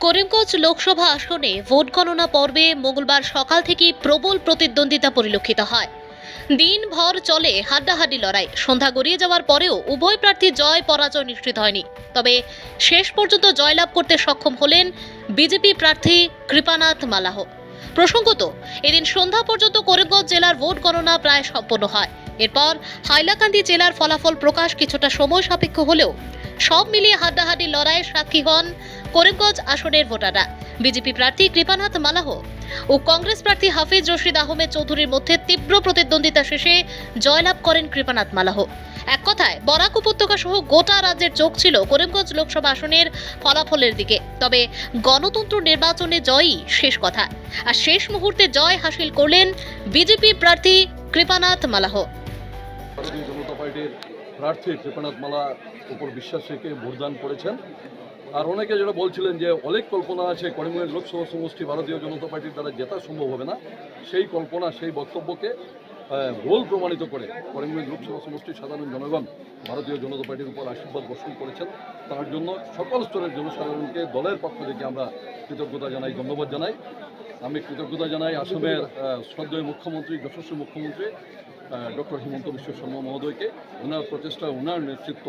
করিমগঞ্জ লোকসভা আসনে ভোট গণনা পর্বে মঙ্গলবার সকাল থেকেই প্রবল প্রতিদ্বন্দ্বিতা পরিলক্ষিত হয়। দিনভর চলে হাড্ডাহাড্ডি লড়াই। সন্ধ্যা গড়িয়ে যাওয়ার পরেও উভয় প্রার্থী জয় পরাজয় নিশ্চিত হয়নি। তবে শেষ পর্যন্ত জয়লাভ করতে সক্ষম হলেন বিজেপি প্রার্থী কৃপানাথ মালাহ। প্রসঙ্গত, এদিন সন্ধ্যা পর্যন্ত করিমগঞ্জ জেলার ভোট গণনা প্রায় সম্পন্ন হয়। এরপর হাইলাকান্দি জেলার ফলাফল প্রকাশ কিছুটা সময় সাপেক্ষ হলেও সব মিলিয়ে হাড্ডাহাড্ডি লড়াইয়ের সাক্ষী হন করিমগঞ্জ আসনের ভোটাররা। বিজেপি প্রার্থী কৃপানাথ মালাহ ও কংগ্রেস প্রার্থী হাফিজ রশিদ আহমেদ চৌধুরীর মধ্যে তীব্র প্রতিদ্বন্দ্বিতা শেষে জয়লাভ করেন কৃপানাথ মালাহ। এক কথায়, বরাক উপত্যকা সহ গোটা রাজ্যের চোখ ছিল করিমগঞ্জ লোকসভা আসনের ফলাফলের দিকে। তবে গণতন্ত্র নির্বাচনে জয়ই শেষ কথা। আর শেষ মুহূর্তে জয় হাসিল করলেন বিজেপি প্রার্থী কৃপানাথ মালাহ। প্রার্থী কৃপানাথ মালা উপর বিশ্বাস রেখে ভোটদান করেছেন। আর অনেকে যেটা বলছিলেন যে অনেক কল্পনা আছে, করিমগঞ্জ লোকসভা সমষ্টি, ভারতীয় জনতা পার্টির দ্বারা জেতা সম্ভব হবে না। সেই কল্পনা, সেই বক্তব্যকে ভুল প্রমাণিত করে করিমগঞ্জ লোকসভা সমষ্টির সাধারণ জনগণ ভারতীয় জনতা পার্টির উপর আশীর্বাদ বর্ষণ করেছেন। তার জন্য সকল স্তরের জনসাধারণকে দলের পক্ষ থেকে আমরা কৃতজ্ঞতা জানাই, ধন্যবাদ জানাই। আমি কৃতজ্ঞতা জানাই আসামের শ্রদ্ধেয় মুখ্যমন্ত্রী, যশস্বী মুখ্যমন্ত্রী ডক্টর হিমন্ত বিশ্ব শর্মা মহোদয়কে, ওনার প্রচেষ্টা, ওনার নেতৃত্ব,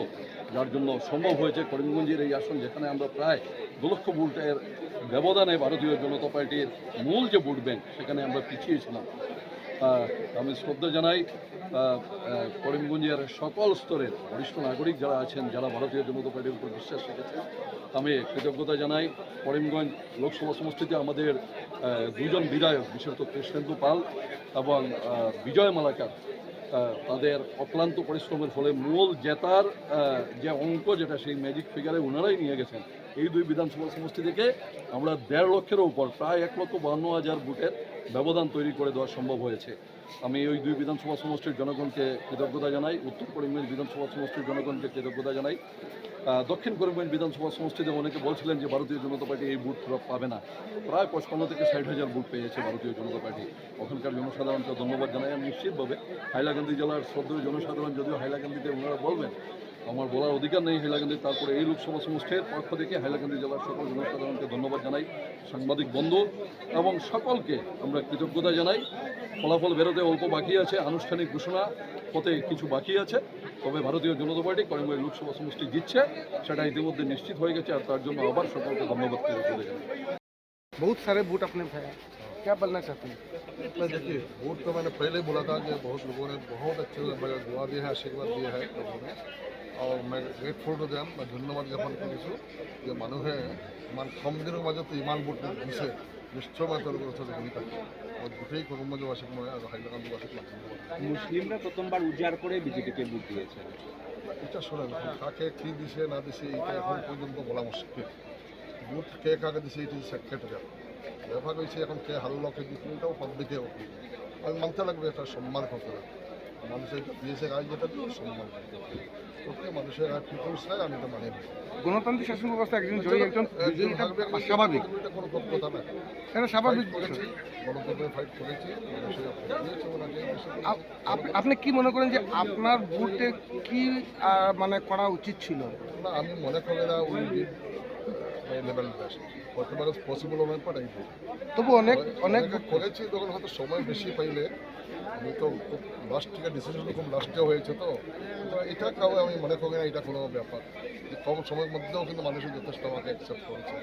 যার জন্য সম্ভব হয়েছে করিমগঞ্জের এই আসন, যেখানে আমরা প্রায় দু লক্ষ ভোটের ব্যবধানে ভারতীয় জনতা পার্টির মূল যে ভোট ব্যাংক, সেখানে আমরা পিছিয়েছিলাম আমি শ্রদ্ধা জানাই করিমগঞ্জের সকল স্তরের বরিষ্ঠ নাগরিক যারা আছেন, যারা ভারতীয় জনতা পার্টির উপর বিশ্বাস রেখেছেন আমি কৃতজ্ঞতা জানাই। করিমগঞ্জ লোকসভা সমষ্টিতে আমাদের দুজন বিধায়ক, বিশেষত কৃষ্ণেন্দু পাল এবং বিজয় মালাকার তাদের অক্লান্ত পরিশ্রমের ফলে মূল জেতার যে অঙ্ক যেটা সেই ম্যাজিক ফিগারে ওনারাই নিয়ে গেছেন। এই দুই বিধানসভা সমষ্টি থেকে আমরা দেড় লক্ষের উপর, প্রায় এক লক্ষ বাহান্ন হাজার ভোটের ব্যবধান তৈরি করে দেওয়া সম্ভব হয়েছে। আমি ওই দুই বিধানসভা সমষ্টির জনগণকে কৃতজ্ঞতা জানাই, উত্তর করিমগঞ্জ বিধানসভা সমষ্টির জনগণকে কৃতজ্ঞতা জানাই। দক্ষিণ করিমগঞ্জ বিধানসভা সমষ্টিতে অনেকে বলছিলেন যে ভারতীয় জনতা পার্টি এই বুথ পাবে না। প্রায় পঁচপান্ন থেকে ষাট হাজার বুথ পেয়েছে ভারতীয় জনতা পার্টি। ওখানকার জনসাধারণকে ধন্যবাদ জানাই। আমি নিশ্চিতভাবে হাইলাকান্দি জেলার শ্রদ্ধেয় জনসাধারণ, যদিও হাইলাকান্দিতে ওনারা বলবেন আমার বলার অধিকার নেই হাইলাকান্দি তারপরে এই লোকসভা সমষ্টির পক্ষ থেকে হাইলাকান্দি জেলার সকল জনসাধারণকে ধন্যবাদ জানাই সাংবাদিক বন্ধু এবং সকলকে আমরা কৃতজ্ঞতা জানাই ফলাফল বেরোতে অল্প বাকি আছে আনুষ্ঠানিক ঘোষণা হতে কিছু বাকি আছে তবে ভারতীয় জনতা পার্টি করিমগঞ্জ লোকসভা সমষ্টি জিতছে সেটা ইতিমধ্যে নিশ্চিত হয়ে গেছে আর তার জন্য আবার সকলকে ধন্যবাদ কৃতজ্ঞতা জানাই बहुत सारे बूट अपने भाई क्या बोलना चाहते हैं मैं देखिए वोट तो मैंने पहले ही बोला था कि बहुत लोगों ने बहुत अच्छे से मेरा दुआ दिया है आशीर्वाद दिया है लोगों ने গ্রেটফুল টু দেন বা ধন্যবাদ জ্ঞাপন কৰিছোঁ যে মানুহে ইমান কম দিনৰ মাজতে ইমানবোৰ দিছে। গোটেই প্রথমবার উজাড় দিয়েছে। এটা কাকে কি দিছে না দিছে এটা এখন পর্যন্ত বলা কে কাকে দিছে এখন কে মানতে লাগবে এটা সম্মান করতে লাগবে মানুষ দিয়েছে সম্মান মানুষের আমি মানি গণতান্ত্রিক শাসন ব্যবস্থা একজন জয়ী একজন স্বাভাবিক। এটা কোনো কথা না। এটা স্বাভাবিক করেছি ফাইট করেছি আপনি কি মনে করেন যে আপনার বুটে কি মানে করা উচিত ছিল? না আমি মনে করি না লেভেল বর্তমানে পসিবল তবু অনেক অনেক করেছি তখন হয়তো সময় বেশি পাইলে তো লাস্ট থেকে ডিসিশন খুব লাস্টে হয়েছে তো। তো এটা কাউ আমি মনে করি না এটা কোনো ব্যাপার। কম সময়ের মধ্যেও কিন্তু মানুষের যথেষ্ট আমাকে অ্যাকসেপ্ট করেছে।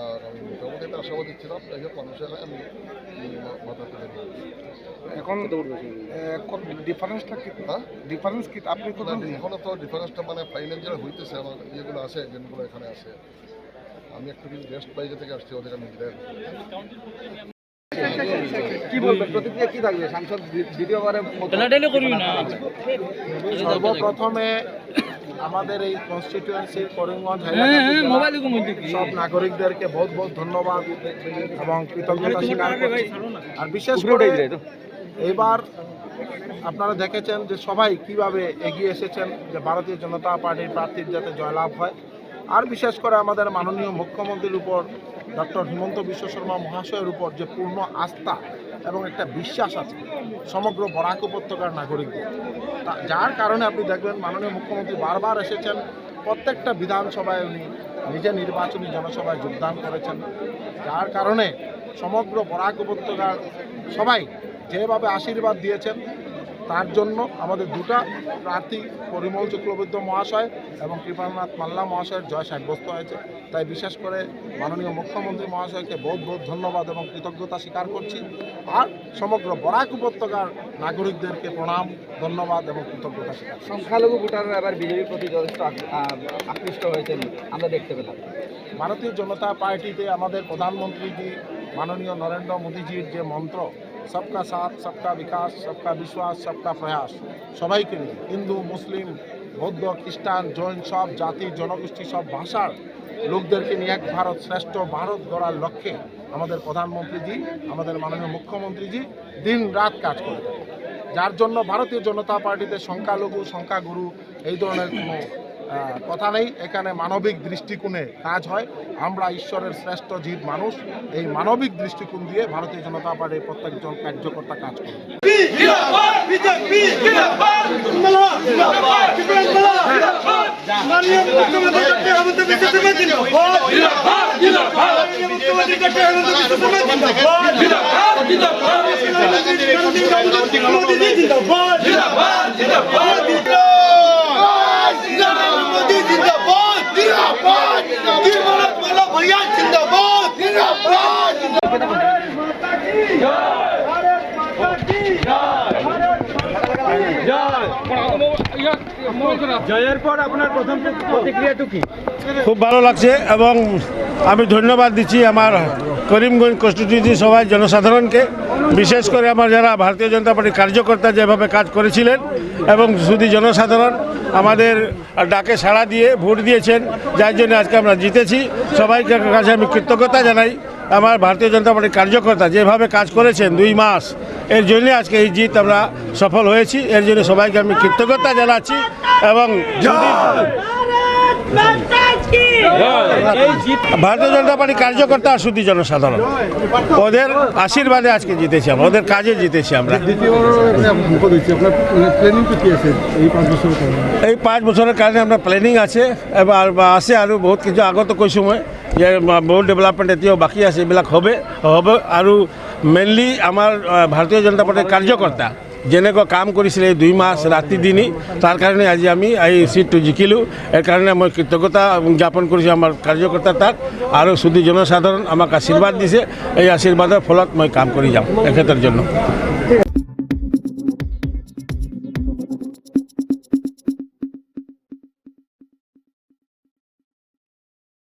আর আমি মোটামুটি একটা আশাবাদী ছিলাম যাই হোক মানুষের আমি মাথা তুলে এখন ডিফারেন্সটা কি? হ্যাঁ? ডিফারেন্স কি? আপনি কত না, এখনও তো ডিফারেন্সটা মানে ফাইনাল যেটা হইতেছে আমার ইয়েগুলো আছে এজেন্টগুলো এখানে আছে। আমি একটু কিন্তু গেস্ট বাইরে থেকে আসছি ওদের আমি কি বলবেন? প্রতিক্রিয়া কি থাকবে? সাংসদ দ্বিতীয়বারে সর্বপ্রথমে আমাদের এই কনস্টিটিউয়েন্সির করিমগঞ্জ সব নাগরিকদেরকে বহুত বহুত ধন্যবাদ এবং কৃতজ্ঞতা স্বীকার করছি। আর বিশেষ করে এবার আপনারা দেখেছেন যে সবাই কীভাবে এগিয়ে এসেছেন যে ভারতীয় জনতা পার্টির প্রার্থীর যাতে জয়লাভ হয়। আর বিশেষ করে আমাদের মাননীয় মুখ্যমন্ত্রীর উপর, ডক্টর হিমন্ত বিশ্ব শর্মা মহাশয়ের উপর যে পূর্ণ আস্থা এবং একটা বিশ্বাস আছে, সমগ্র বরাক উপত্যকার নাগরিকদের। যার কারণে আপনি দেখবেন মাননীয় মুখ্যমন্ত্রী বারবার এসেছেন। প্রত্যেকটা বিধানসভায় উনি নিজে নির্বাচনী জনসভায় যোগদান করেছেন। যার কারণে সমগ্র বরাক উপত্যকার সবাই যেভাবে আশীর্বাদ দিয়েছেন তার জন্য আমাদের দুটা প্রার্থী পরিমল চক্রবর্তী মহাশয় এবং কৃপানাথ মাল্লা মহাশয়ের জয় সাব্যস্ত হয়েছে। তাই বিশেষ করে মাননীয় মুখ্যমন্ত্রী মহাশয়কে বহুত বহুত ধন্যবাদ এবং কৃতজ্ঞতা স্বীকার করছি। আর সমগ্র বরাক উপত্যকার নাগরিকদেরকে প্রণাম ধন্যবাদ এবং কৃতজ্ঞতা স্বীকার। সংখ্যালঘু ভোটাররা এবার বিজেপির প্রতি যথেষ্ট আকৃষ্ট হয়েছেন। আমরা দেখতে পেলাম। ভারতীয় জনতা পার্টিতে আমাদের প্রধানমন্ত্রীজি মাননীয় নরেন্দ্র মোদীজির যে মন্ত্র সবকা সাথ সবকা বিকাশ সবকা বিশ্বাস সবকা প্রয়াস সবাইকে নিয়ে হিন্দু মুসলিম বৌদ্ধ খ্রিস্টান জৈন সব জাতি জনগোষ্ঠী সব ভাষার লোকদেরকে নিয়ে এক ভারত শ্রেষ্ঠ ভারত গড়ার লক্ষ্যে আমাদের প্রধানমন্ত্রীজি আমাদের মাননীয় মুখ্যমন্ত্রীজি দিন রাত কাজ করে। যার জন্য ভারতীয় জনতা পার্টিতে সংখ্যালঘু সংখ্যাগুরু এই ধরনের কোনো কথা নেই। এখানে মানবিক দৃষ্টিকোণে কাজ হয়। আমরা ঈশ্বরের শ্রেষ্ঠ জীব মানুষ। এই মানবিক দৃষ্টিকোণ দিয়ে ভারতীয় জনতা পার্টির প্রত্যেকজন কার্যকর্তা কাজ করে। জয়ের পর আপনার প্রথম প্রতিক্রিয়াটুকু খুব ভালো লাগছে এবং আমি ধন্যবাদ দিচ্ছি আমার করিমগঞ্জ কনস্টিটিউন্সি সবাই জনসাধারণকে, বিশেষ করে আমার যারা ভারতীয় জনতা পার্টির কার্যকর্তা যেভাবে কাজ করেছিলেন এবং শুধু জনসাধারণ আমাদের ডাকে সাড়া দিয়ে, ভোট দিয়েছেন, যার জন্য আজকে আমরা জিতেছি। সবাইকে কাছে আমি কৃতজ্ঞতা জানাই। আমার ভারতীয় জনতা পার্টির কার্যকর্তা যেভাবে কাজ করেছেন দুই মাস, এর জন্য আজকে এই জিত আমরা সফল হয়েছি। এর জন্য সবাইকে আমি কৃতজ্ঞতা জানাচ্ছি এবং ভারতীয় জনতা পার্টির কার্যকর্তা আর শুধু জনসাধারণ। ওদের আশীর্বাদে আজকে জিতেছি আমরা, ওদের কাজে জিতেছি আমরা। এই পাঁচ বছরের কারণে আমরা প্ল্যানিং আছে, এবার আছে আৰু বহুত কিছু আগতো কৈছোঁ মই যে বহুত ডেভেলপমেণ্ট এতিয়াও বাকী আছে এইবিলাক হবে, হ'ব আৰু মেইনলি আমাৰ ভাৰতীয় জনতা পাৰ্টিৰ কাৰ্যকৰ্তা যেনেকৈ কাম কৰিছিলে এই দুই মাহ ৰাতি দিনি, তাৰ কাৰণে আজি আমি এই চিটটো জিকিলোঁ। এই কাৰণে মই কৃতজ্ঞতা জ্ঞাপন কৰিছোঁ আমাৰ কাৰ্যকৰ্তা তাক আৰু শুধু জনসাধাৰণ আমাক আশীৰ্বাদ দিছে। এই আশীৰ্বাদৰ ফলত মই কাম কৰি যাম এখেতৰ জন্য।